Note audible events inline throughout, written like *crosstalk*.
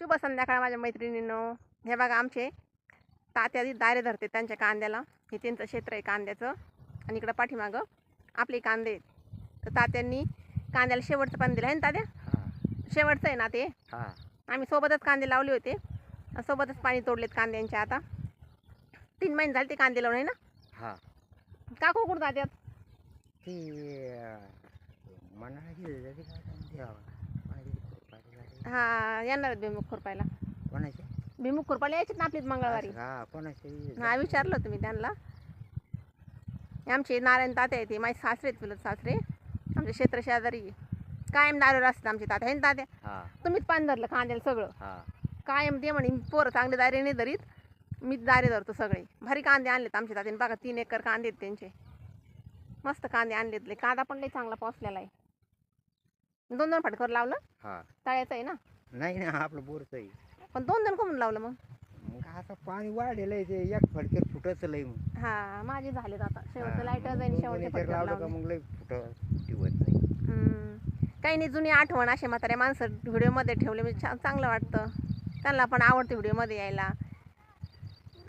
शुभ संध्याकाळ माझ्या मैत्रिणींनो. हे बघा आमचे तात्या आधी दारे धरते त्यांच्या कांद्याला. हे त्यांचं क्षेत्र आहे कांद्याचं. आणि इकडं पाठीमागं आपले कांदे. तर तात्यांनी कांद्याला शेवटचं पाणी दिलं. आहे ना तात्या? शेवटचं आहे ना ते? हा. आम्ही सोबतच कांदे लावले होते. सोबतच पाणी तोडलेत कांद्यांचे आता. तीन महिने झाले ते कांदे लावून आहे ना? का कुठं जात्यात? ती मनाची जाते काय सांगते बाबा. माझी खुरपाटी झाली. हा येणार आहेत भीमुख खुरपायला. कोणाची? भीमुख खुरपायला यायचे ना आपलीच मंगळवारी. हा कोणाची? हा विचारलं होतं मी त्यांना. आमचे नारायण तात्या आहे ते माझे सासरे आहेत चुलत सासरे. आमचे क्षेत्र शेजारी. आहे. कायम दारू असतात आमचे तात्या. आहे ना तात्या हा. तुम्हीच पाणी धरलं कांद्याला सगळं. हा. कायम ते म्हणे पोरं चांगले दारे नाही धरीत. मीच दारे धरतो सगळे. भारी कांदे आणलेत आमच्या तात्याने. बघा तीन एकर कांदे आहेत त्यांचे. मस्त कांदे आणलेतले कांदा पण लई चांगला पोचलेला आहे. दोन दोन फटकर लावलं. हा. तळ्याचं आहे ना? नाही ना आपलं बोरचं आहे. पण दोन दोन कमून लावलं मग? मग आता पाणी वाढलेलं आहे ते एक फडकेर फुटत लय मग. हा माझे झालेत आता. शेवटचं हा, लाइट मग जाईन दोन शेवटचे फटकर लावलं का लावले. मग लय फुट टिवत नाही हम्म. काही नाही जुनी आठवण असे म्हातारे माणसं व्हिडिओमध्ये ठेवले म्हणजे छान चांगलं वाटतं. त्यांना पण आवडते व्हिडिओमध्ये यायला.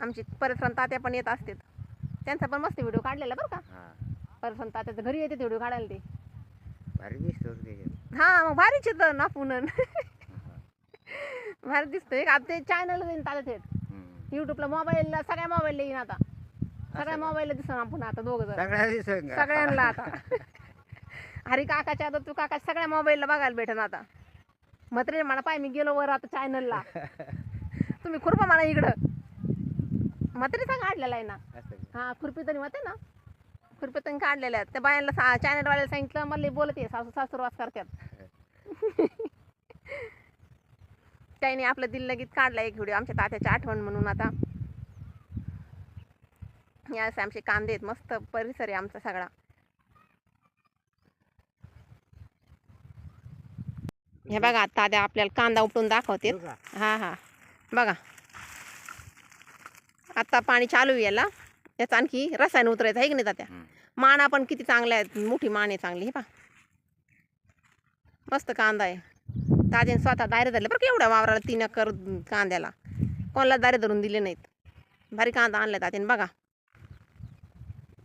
आमची परसराम तात्या पण येत असतात त्यांचा पण मस्त व्हिडिओ काढलेला बरं का. हा. परसराम तात्याचं घरी येते व्हिडिओ काढायला ते. भारी दिसतो त्याच्यात हां मग भारीच येतं ना पुनन. भारी दिसतंय आता ते चॅनल देईन तात्या थेट. युट्यूबला मोबाईलला सगळ्या मोबाईलला येईन आता सगळ्या का? मोबाईलला दिसणार आपण आता दोघं जण सगळ्या का? सगळ्यांना आता हरी काकाच्या आता तू काका सगळ्या मोबाईलला बघायला भेटेन आता म्हात्रे मला पाय मी गेलो वर आता चॅनलला तुम्ही खुरपा मला इकडं म्हात्रे सांग काढलेला आहे ना असं का? हा खुरपी तरी होते ना खुरपी तरी काढलेल्या आहेत. त्या बायांना सा चॅनलवाल्याला सांगितलं मला बोलत आहे सासू सासूरवास करतात. *laughs* काही नाही आपलं दिल लगेच काढला एक व्हिडिओ आमच्या तात्याची आठवण म्हणून आता. या असे आमचे कांदे आहेत मस्त परिसर आहे आमचा सगळा. हे बघा आता तात्या आपल्याला कांदा उपटून दाखवते? हा हा. बघा. आता पाणी चालू याला. याचा आणखी रसायन उतरायचं आहे की नाही तात्या? हम्म. माना पण किती चांगल्या आहेत मोठी मान आहे चांगली हे पा मस्त कांदा आहे. ताज्याने स्वतः दारे धरले. बरं का एवढ्या वावराला तीन एकर कांद्याला. कोणाला दारे धरून दिले नाहीत. भारी कांदा आणला तात्याने बघा.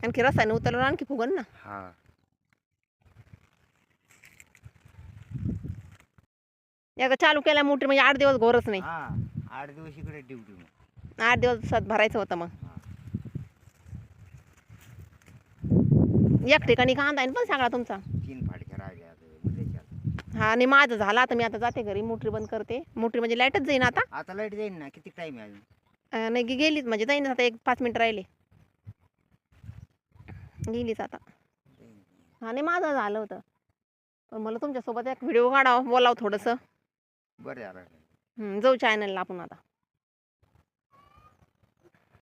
आणखी रसायन उतरलं आणखी फुगन ना. एकदा चालू केल्या मोठी म्हणजे आठ दिवस घोरच नाही. आठ दिवस इकडे ड्युटी मग. आठ दिवसात भरायचं होतं मग. एक ठिकाणी कांदा आहे ना पण सगळा तुमचा. तीन फाटक्या राहिल्या आता उद्याच्या हा आणि माझं झालं आता मी आता जाते घरी मोटरी बंद करते. मोटरी म्हणजे लाईटच जाईन आता. आता लाइट जाईन ना किती टाइम आहे अजून? अं, नाही गे- गेलीच म्हणजे जाईन आता एक पाच मिनिट राहिले. गेलीच आता. हा नाही माझं झालं होतं. पण मला तुमच्यासोबत एक व्हिडिओ काढावं बोलावं थोडंसं. बरं झालं. जाऊ चॅनलला आपण आता.